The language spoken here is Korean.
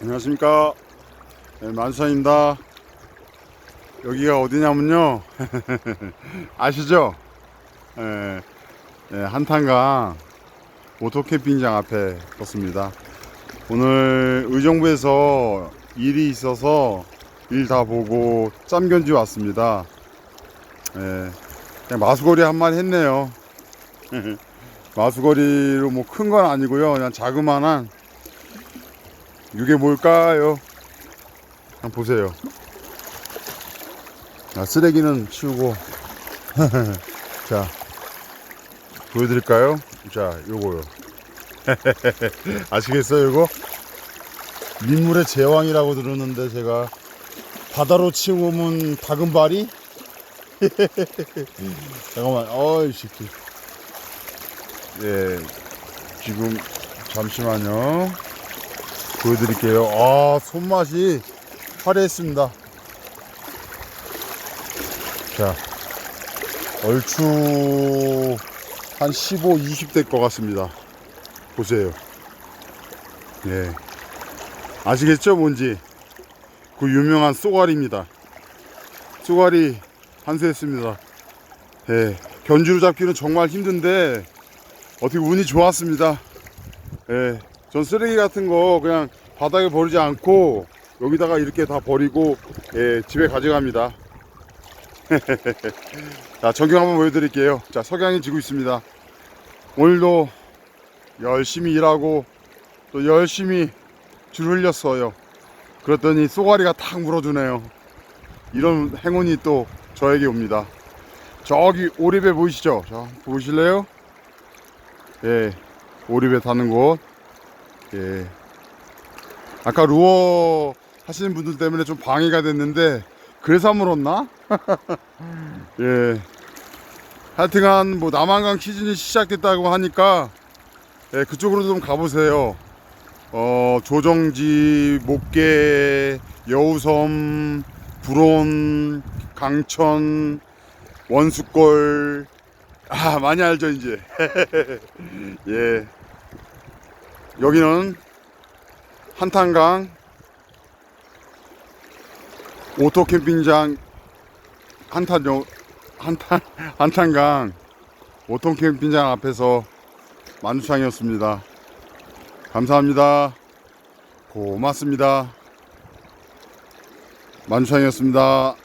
안녕하십니까. 네, 만수입니다. 여기가 어디냐면요. 아시죠? 예, 예, 한탄강 오토캠핑장 앞에 떴습니다. 오늘 의정부에서 일이 있어서 일 다 보고 짬견지 왔습니다. 예, 그냥 마수거리 한 마리 했네요. 마수거리로 뭐 큰 건 아니고요. 그냥 자그마한 이게 뭘까요? 한번 보세요. 자, 쓰레기는 치우고. 자, 보여드릴까요? 자, 요거요. 아시겠어요, 이거? 민물의 제왕이라고 들었는데, 제가. 바다로 치우면 다금바리? 잠깐만, 어이, 새끼. 예, 지금, 잠시만요. 보여드릴게요. 아, 손맛이 화려했습니다. 자, 얼추 한 15, 20될것 같습니다. 보세요. 예. 아시겠죠? 뭔지. 그 유명한 쏘가리입니다. 쏘가리 한수했습니다. 예. 견주로 잡기는 정말 힘든데, 어떻게 운이 좋았습니다. 예. 전 쓰레기 같은 거 그냥 바닥에 버리지 않고 여기다가 이렇게 다 버리고 예, 집에 가져갑니다. 자, 전경 한번 보여드릴게요. 자, 석양이 지고 있습니다. 오늘도 열심히 일하고 또 열심히 줄 흘렸어요. 그랬더니 쏘가리가 탁 물어주네요. 이런 행운이 또 저에게 옵니다. 저기 오리배 보이시죠? 자, 보실래요? 예, 오리배 타는 곳. 예. 아까 루어 하시는 분들 때문에 좀 방해가 됐는데 그래서 물었나? 예. 하여튼간 뭐 남한강 시즌이 시작됐다고 하니까 예, 그쪽으로 좀 가보세요. 어, 조정지, 목계, 여우섬, 불온, 강천, 원수골 아 많이 알죠 이제 예. 여기는 한탄강 오토 캠핑장 한탄 한탄 한탄강 오토 캠핑장 앞에서 만두창이었습니다. 감사합니다. 고맙습니다. 만두창이었습니다.